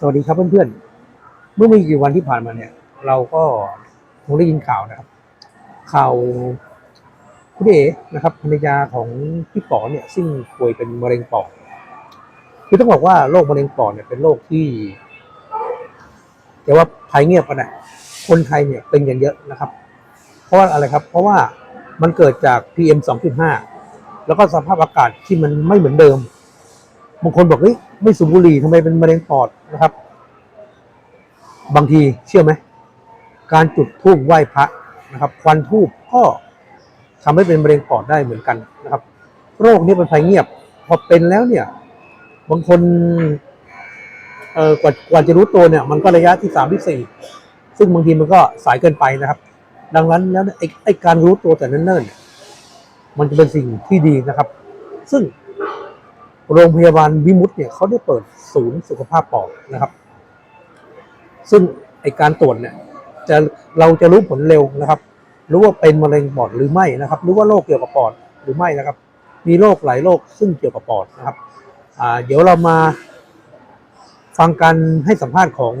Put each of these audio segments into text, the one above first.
สวัสดีครับเพื่อนๆ เมื่อไม่กี่วันที่ผ่านมาเนี่ย เราก็คงได้ยินข่าวนะครับ ข่าวคุณเอ๋นะครับภรรยาของพี่ป๋อเนี่ยซึ่งป่วยเป็นมะเร็งปอดคือต้องบอกว่าโรคมะเร็งปอดเนี่ยเป็นโรคที่แต่ว่าภัยเงียบกันนะคนไทยเนี่ยเป็นกันเยอะนะครับ เพราะว่าอะไรครับ เพราะว่ามันเกิดจาก PM 2.5 แล้วก็สภาพอากาศที่มันไม่เหมือนเดิม บางคนบอกเฮ้ยไม่สูบบุหรี่ทำไมเป็นมะเร็งปอดนะครับ บางทีเชื่อไหมการจุดธูปไหว้พระนะครับ ควันธูปก็ทำให้เป็นมะเร็งปอดได้เหมือนกันนะครับ โรคนี้เป็นภัยเงียบ พอเป็นแล้วเนี่ย บางคนเอ่อกว่ากว่าจะรู้ตัวเนี่ย มันก็ระยะที่สามที่สี่ซึ่งบางทีมันก็สายเกินไปนะครับ ดังนั้นแล้วไอ้ไอ้การรู้ตัวแต่เนิ่นๆเนี่ยมันจะเป็นสิ่งที่ดีนะครับ ซึ่ง โรงพยาบาลวิมุตเนี่ยเขาได้เปิดศูนย์สุขภาพปอดนะครับ ซึ่งไอการตรวจเนี่ยจะเราจะรู้ผลเร็วนะครับ รู้ว่าเป็นมะเร็งปอดหรือไม่นะครับ รู้ว่าโรคเกี่ยวกับปอดหรือไม่นะครับ มีโรคหลายโรคซึ่งเกี่ยวกับปอดนะครับเดี๋ยวเรามาฟังการให้สัมภาษณ์ของ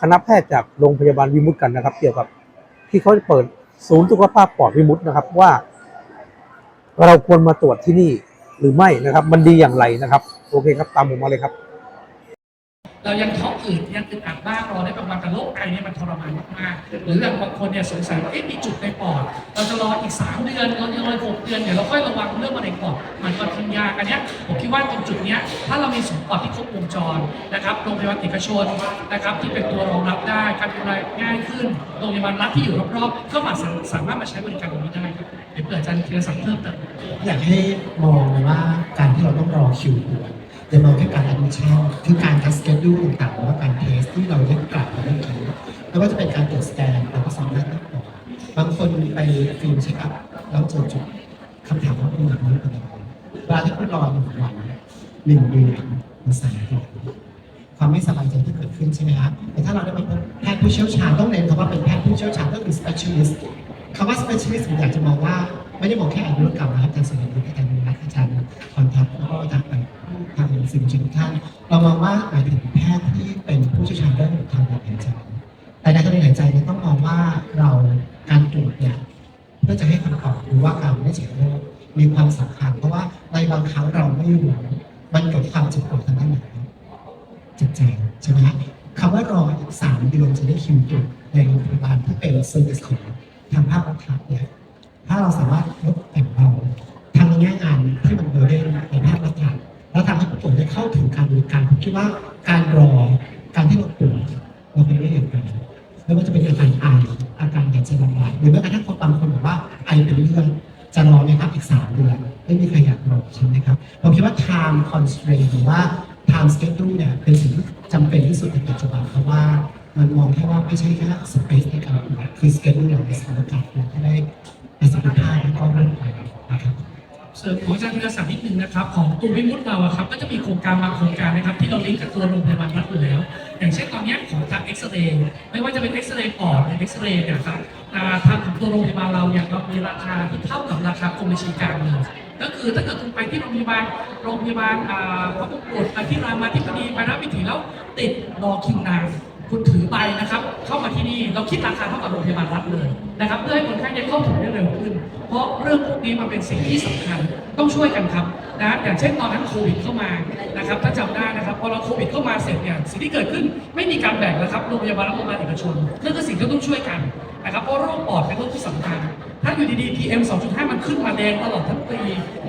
คณะแพทย์จากโรงพยาบาลวิมุตกันนะครับ เกี่ยวกับที่เขาเปิดศูนย์สุขภาพปอดวิมุตนะครับว่า เราควรมาตรวจที่นี่ หรือไม่นะครับ มันดีอย่างไรนะครับ โอเคครับ ตามผมมาเลยครับ เรายังท้องอืดยังอึดอัดบ้างรอได้ประมาณแต่โรคไอเนี่ยมันทรมานมากๆหรืออย่างบางคนเนี่ยสงสัยว่าเอ๊ะมีจุดในปอด เราจะรออีก 3 เดือนเราจะรออีกหกเดือนเดี๋ยวเราค่อยระวังเรื่องมะเร็งปอดมันก็ทิ้งยากอันเนี้ยผมคิดว่าตรงจุดเนี้ยถ้าเรามีศูนย์ปอดที่ครบวงจรนะครับโรงพยาบาลเอกชนนะครับที่เป็นตัวรองรับได้การดูแลง่ายขึ้นโรงพยาบาลรัฐที่อยู่รอบๆก็มาสาสามารถมาใช้บริการตรงนี้ได้ครับเดี๋ยวเผื่ออาจารย์ธีรศักดิ์เพิ่มเติมอยากให้มองเลยว่าการที่เราต้องรอคิวตรวจ อย่ามองแค่การแอดมิชชั่นคือการทัสเกดูต่างๆหรือว่าการเทสที่เราได้กลับมาเมื่อกี้ไม่ว่าจะเป็นการตรวจสแกนเราก็สามารถได้ตรวจบางคนไปฟิล์มเช็คอัพแล้วเจอจุดคำถามว่าคุณอยากรู้อะไรเวลาที่คุณรอหนึ่งวันหนึ่งเดือนมันสายก่อนความไม่สบายใจที่เกิดขึ้นใช่ไหมครับแต่ถ้าเราได้ไปพบแพทย์ผู้เชี่ยวชาญต้องเน้นคำว่าเป็นแพทย์ผู้เชี่ยวชาญก็คือ specialist คำว่า specialist ผมอยากจะมองว่าไม่ได้มองแค่อายุรกรรมนะครับอาจารย์สุริยุทธ์อาจารย์วิรัตอาจ สื่อมวลชนทุกท่านเรามองว่าหมายถึงแพทย์ที่เป็นผู้เชี่ยวชาญเรื่องทางเดินหายใจแต่ในทางเดินหายใจเนี่ยต้องมองว่าเราการตรวจเนี่ยเพื่อจะให้คำตอบหรือว่าการวินิจฉัยโรคมีความสำคัญ เพราะว่าในบางครั้งเราไม่รู้มันเกิดความเจ็บปวดทางด้านไหนจิตใจใช่ไหมคำว่ารออีกสามเดือนจะได้คิวตรวจในโรงพยาบาลที่เป็นเซอร์วิสของทางภาครัฐเนี่ยถ้าเราสามารถลด คิดว่าการรอการที่เราปวยเราเป็นไม่เห็นกันไม่ว่าจะเป็นอาการไออาการหายใจลำบากหรือแม้กระทั่งคนบางคนบอกว่าไอเป็นเลือดจะรอไหมครับอีกสามเดือนไม่มีใครอยากรอใช่ไหมครับผมคิดว่า time constraint หรือว่า time schedule เนี่ยเป็นสิ่งที่จำเป็นที่สุดในปัจจุบันเพราะว่ามันมองแค่ว่าไม่ใช่แค่ space ในการตรวจคือ schedule อย่างในสถานการณ์ที่ได้ประสิทธิภาพและก็เรื่องไปนะครับ เสริมของอาจารย์ธีรศักดิ์นิดนึงนะครับ ของกลุ่มวิมุตเราอะครับก็จะมีโครงการบางโครงการนะครับ ที่เราลิงก์กับตัวโรงพยาบาลรัฐอยู่แล้ว อย่างเช่นตอนนี้ของทางเอ็กซเรย์ไม่ว่าจะเป็นเอ็กซเรย์ปอดหรือเอ็กซเรย์เนี่ยครับทางของตัวโรงพยาบาลเราเนี่ยเรามีราคาที่เท่ากับราคากรมบัญชีกลางเลยก็คือถ้าเกิดคุณไปที่โรงพยาบาลโรงพยาบาลพระมงกุฎไปที่รามาธิบดีไปราชวิถีแล้วติดรอคิวนาน คุณถือใบนะครับ เข้ามาที่นี่เราคิดราคาเท่ากับโรงพยาบาลรัฐเลยนะครับ เพื่อให้คนไข้เนี่ยเข้าถึงได้เร็วขึ้น เพราะเรื่องพวกนี้มันเป็นสิ่งที่สำคัญต้องช่วยกันครับนะอย่างเช่นตอนนั้นโควิดเข้ามานะครับถ้าจำได้นะครับพอเราโควิดเข้ามาเสร็จเนี่ยสิ่งที่เกิดขึ้นไม่มีการแบ่งแล้วครับโรงพยาบาลและโรงพยาบาลเอกชนนั่นคือสิ่งที่ต้องช่วยกันนะครับเพราะโรคปอดเป็นโรคที่สำคัญถ้าอยู่ดีๆ PM 2.5 มันขึ้นมาแดงตลอดทั้งปี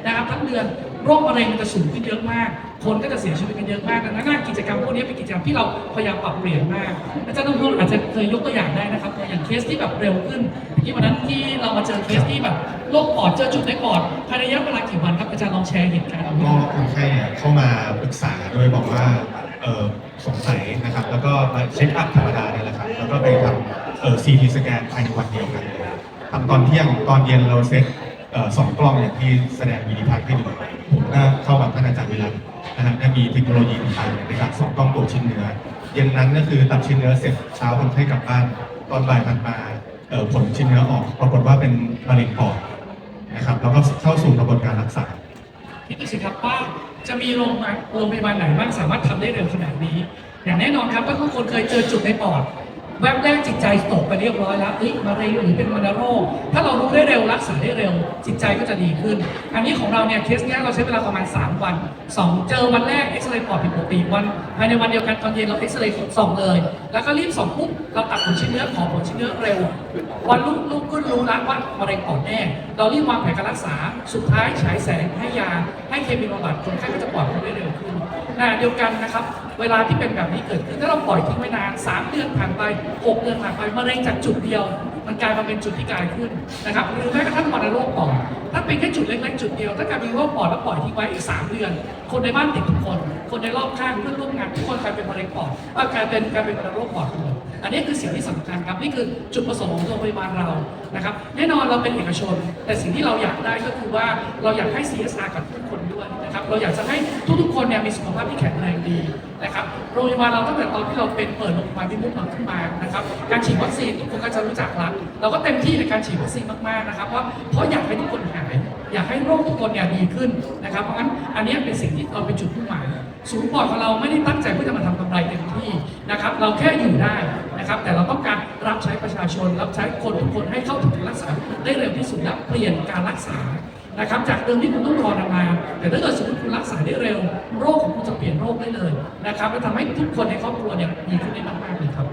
นะครับทั้งเดือน โรคมะเร็งมันจะสูงขึ้นเยอะมาก คนก็จะเสียชีวิตกันเยอะมากดังนั้นกิจกรรมพวกนี้เป็นกิจกรรมที่เราพยายามปรับเปลี่ยนมากอาจารย์ต้องพูดอาจจะเคยยกตัวอย่างได้นะครับอย่างเคสที่แบบเร็วขึ้นที่วันนั้นที่เรามาเจอเคสที่แบบโรคปอดเจอจุดในปอดภายในระยะเวลากี่วันครับอาจารย์ลองแชร์เหตุการณ์ก็คนไข้เนี่ยเข้ามาปรึกษาโดยบอกว่าเออสงสัยนะครับแล้วก็มาเช็คอัพธรรมดาเนี่ยแหละครับแล้วก็ไปทำเออซีทีสแกนภายในวันเดียวกันทำตอนเที่ยงตอนเย็นเราเซ็ต สองกล้องอย่างที่แสดงวิดีทัศน์ให้ดูผมก็เข้ากับท่านอาจารย์วิรัตนะฮะได้มีเทคโนโลยีต่างๆในการส่องกล้องตรวจชิ้นเนื้อเย็นนั้นก็คือตัดชิ้นเนื้อเสร็จเช้าคนไข้กลับบ้านตอนบ่ายถัดมาผลชิ้นเนื้อออกปรากฏว่าเป็นมะเร็งปอดนะครับแล้วก็เข้าสู่กระบวนการรักษาคิดดูสิครับว่าจะมีโรงพยาบาลไหนบ้างสามารถทำได้เร็วขนาดนี้ อย่างแน่นอนครับถ้าทุกคนเคยเจอจุดในปอด แวบแรกจิตใจตกไปเรียบร้อยแล้วเอ้ยมะเร็งหรือเป็นวัณโรค ถ้าเรารู้ได้เร็วรักษาได้เร็ว จิตใจก็จะดีขึ้น อันนี้ของเราเนี่ยเคสเนี้ยเราใช้เวลาประมาณ 3 วัน 2 เจอวันแรกเอ็กซเรย์ปอดผิดปกติวันภายในวันเดียวกันตอนเย็นเราเอ็กซเรย์ส่องเลย แล้วก็รีบส่องปุ๊บเราตัดผลชิ้นเนื้อขอผลชิ้นเนื้อเร็ว วันรุ่งรุ่งขึ้นรู้แล้วว่ามะเร็งปอดแน่เรารีบวางแผนการรักษาสุดท้ายฉายแสงให้ยาให้เคมีบำบัดคนไข้ก็จะปลอดภัยได้เร็วขึ้น ขณะเดียวกันนะครับ เวลาที่เป็นแบบนี้เกิดขึ้นถ้าเราปล่อยทิ้งไว้นาน 3 เดือนผ่านไป 6 เดือนผ่านไปมะเร็งจากจุดเดียว มันกลายมาเป็นจุดที่กลายขึ้นนะครับหรือแม้กระทั่งวัณโรคปอดถ้าเป็นแค่จุดเล็กๆจุดเดียว ถ้ากลายเป็นโรคปอดแล้วปล่อยทิ้งไว้อีก 3 เดือน คนในบ้านติดทุกคน คนในรอบข้างเพื่อนร่วมงานทุกคนกลายเป็นมะเร็งปอดกลายเป็นกลายเป็นวัณโรคปอดหมดอันนี้คือสิ่งที่สำคัญครับนี่คือจุดประสงค์ของโรงพยาบาลเรานะครับแน่นอนเราเป็นเอกชน แต่สิ่งที่เราอยากได้ก็คือว่าเราอยากให้ CSR กับทุกค นะครับเราอยากจะให้ทุกๆคนเนี่ยมีสุขภาพที่แข็งแรงดีนะครับโรงพยาบาลเราตั้งแต่ตอนที่เราเป็นเปิดโรงพยาบาลพิมุขเราขึ้นมานะครับการฉีดวัคซีนทุกคนก็จะรู้จักละเราก็เต็มที่ในการฉีดวัคซีนมากๆนะครับว่าเพราะอยากให้ทุกคนหายอยากให้โรคทุกคนเนี่ยดีขึ้นนะครับเพราะงั้นอันนี้เป็นสิ่งที่เราเป็นจุดมุ่งหมายศูนย์ปอดของเราไม่ได้ตั้งใจเพื่อจะมาทำกำไรเต็มที่นะครับเราแค่อยู่ได้นะครับแต่เราต้องการรับใช้ประชาชน รับใช้คนทุกคนให้เข้าถึงการรักษาได้เร็วที่สุดและเปลี่ยนการรักษา นะครับจากเดิมที่คุณต้องรอนานๆแต่ถ้าเกิดสมมติคุณรักษาได้เร็ว โรคของคุณจะเปลี่ยนโรคได้เลยนะครับและทำให้ทุกคนในครอบครัวเนี่ยดีขึ้นได้มากๆเลยครับ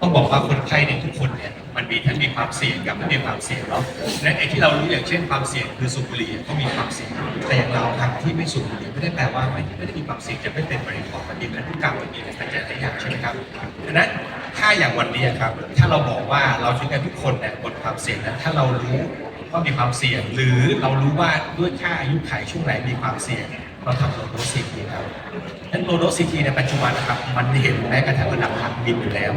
ต้องบอกว่าคนไข้เนี่ยทุกคนเนี่ยมันมีทั้งมีความเสี่ยงกับไม่มีความเสี่ยงเนาะและไอ้ที่เรารู้อย่างเช่นความเสี่ยงคือสูบบุหรี่ก็มีความเสี่ยงแต่อย่างเราทางที่ไม่สูบบุหรี่ไม่ได้แปลว่าไม่ไม่ได้มีความเสี่ยงจะไม่เป็นมะเร็งปอดมันมีพันธุกรรมมันมีปัจจัยหลายอย่างใช่ไหมครับดังนั้น ถ้าอย่างวันนี้ครับ ถ้าเราบอกว่าเราช่วยกันทุกคนเนี่ยบนความเสี่ยงนั้นถ้าเรารู้ว่ามีความเสี่ยง หรือเรารู้ว่าด้วยค่าอายุขัยช่วงไหนมีความเสี่ยงเราทำโลโดซีทีครับนั้นโลโดซีทีในปัจจุบันนะครับ มันเห็นแม้กระทั่งระดับทางบินอยู่แล้ว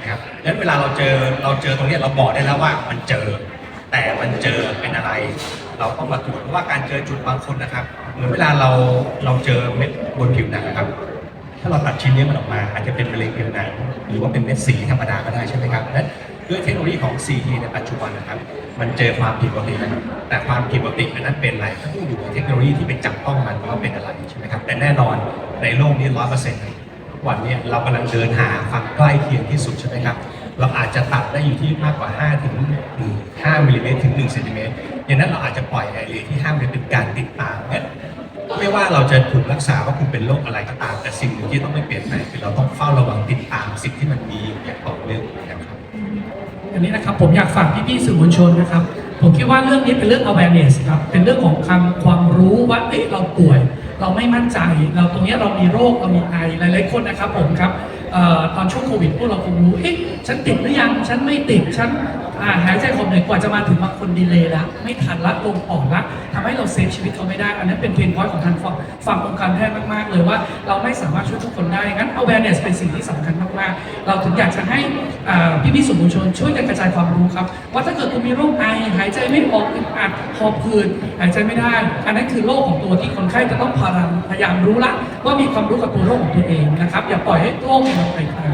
นะครับงั้นเวลาเราเจอเราเจอตรงนี้เราบอกได้แล้วว่ามันเจอ แต่มันเจอเป็นอะไร เราต้องมาตรวจเพราะว่าการเจอจุดบางคนนะครับ เหมือนเวลาเราเราเจอเม็ดบนผิวหนังนะครับ ถ้าเราตัดชิ้นนี้มันออกมา อาจจะเป็นมะเร็งผิวหนังหรือว่าเป็นเม็ดสีธรรมดาก็ได้ใช่ไหมครับนั้นด้วยเทคโนโลยีของ CT ในปัจจุบันนะครับ มันเจอความผิดปกติแต่ความผิดปกติอันนั้นเป็นอะไรก็ต้องอยู่กับเทคโนโลยีที่ไปจับต้องมันว่าเป็นอะไรใช่ไหมครับ แต่แน่นอนในโลกนี้ร้อยเปอร์เซ็นต์วันนี้เรากำลังเดินหาความใกล้เคียงที่สุดใช่ไหมครับ เราอาจจะตัดได้อยู่ที่มากกว่า5ถึง5มิลลิเมตรถึง1เซนติเมตรอย่างนั้นเราอาจจะปล่อยไอเรียที่5มิลลิเมเป็นการติดตามเนี่ย ไม่ว่าเราจะถูกรักษาว่าคุณเป็นโรคอะไรก็ตาม แต่สิ่งหนึ่งที่ต้องไม่เปลี่ยนแปลงคือเราต้องเฝ้าระวังติดตามสิ่งที่มันมีอยู่อย่างต่อเนื่องนะครับอันนี้นะครับผมอยากฝากพี่ๆสื่อมวลชนนะครับ ผมคิดว่าเรื่องนี้เป็นเรื่อง awareness ครับเป็นเรื่องของคำความรู้ว่าเอ๊ะเราป่วย เราไม่มั่นใจ เราตรงนี้เรามีโรคเรามีไอหลายๆคนนะครับผมครับ ตอนช่วงโควิดพวกเราคงรู้เอ๊ะฉันติดหรือยัง ฉันไม่ติด ฉันหายใจหอบเหนื่อยกว่าจะมาถึงบางคนดีเลยละไม่ทันละลงปอดละทำให้เราเซฟชีวิตเขาไม่ได้ อันนั้นเป็นเพนพอยต์ของทางฝั่งฝั่งองค์การแพทย์มาก ๆ เลยว่าเราไม่สามารถช่วยทุกคนได้ งั้น awareness เป็นสิ่งที่สำคัญมาก ๆ เราถึงอยากจะให้อ่พี่สื่อมวลชนช่วยกันกระจายความรู้ครับ ว่าถ้าเกิดคุณมีโรคไอหายใจไม่ออกอึดอัดหอบหืดหายใจไม่ได้ อันนั้นคือโรคของตัวที่คนไข้จะต้องพยายามพยายามรู้ละว่ามีความรู้กับตัวโรคของตัวเองนะครับอย่าปล่อยให้โรคมันไปทา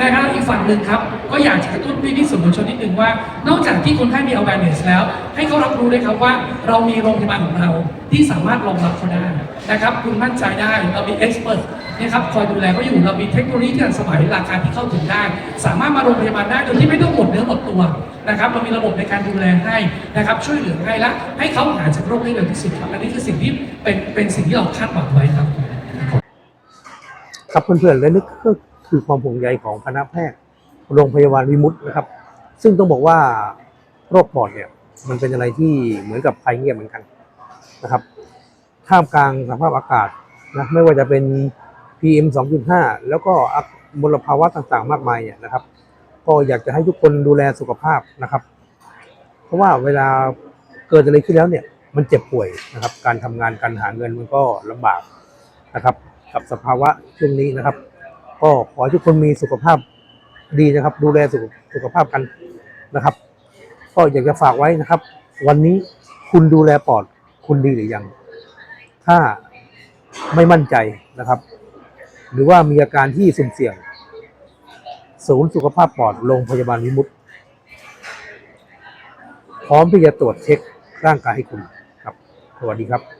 นะครับอีกฝั่งหนึ่งครับ ก็อยากจะกระตุ้นพี่ๆสื่อมวลชนนิดนึงว่า นอกจากที่คนไข้มี awareness แล้ว ให้เขารับรู้ด้วยครับว่า เรามีโรงพยาบาลของเราที่สามารถรองรับเขาได้นะครับ คุณมั่นใจได้เรามี expert นะครับคอยดูแลเขาอยู่เรามีเทคโนโลยีที่ทันสมัยราคาที่เข้าถึงได้ สามารถมาโรงพยาบาลได้โดยที่ไม่ต้องหมดเนื้อหมดตัวนะครับเรามีระบบในการดูแลให้นะครับ ช่วยเหลือให้และให้เขาหายจากโรคได้เร็วที่สุดครับอันนี้คือสิ่งที่เป็นเป็นสิ่งที่เราคาดหวังไว้ครับครับเพื่อนๆและนี่ก็ คือความห่วงใยของคณะแพทย์โรงพยาบาลวิมุตนะครับ ซึ่งต้องบอกว่าโรคปอดเนี่ยมันเป็นอะไรที่เหมือนกับภัยเงียบเหมือนกันนะครับท่ามกลางสภาพอากาศนะไม่ว่าจะเป็น PM 2.5 แล้วก็มลภาวะต่างๆ มากมายเนี่ยนะครับ ก็อยากจะให้ทุกคนดูแลสุขภาพนะครับ เพราะว่าเวลาเกิดอะไรขึ้นแล้วเนี่ยมันเจ็บป่วยนะครับ การทำงานการหาเงินมันก็ลำบากนะครับ กับสภาวะช่วงนี้นะครับ ก็ขอให้ทุกคนมีสุขภาพดีนะครับ ดูแลสุขสุขภาพกันนะครับ ก็อยากจะฝากไว้นะครับ วันนี้คุณดูแลปอดคุณดีหรือยัง ถ้าไม่มั่นใจนะครับ หรือว่ามีอาการที่สุ่มเสี่ยง ศูนย์สุขภาพปอดโรงพยาบาลวิมุตพร้อมที่จะตรวจเช็คร่างกายให้คุณครับ สวัสดีครับ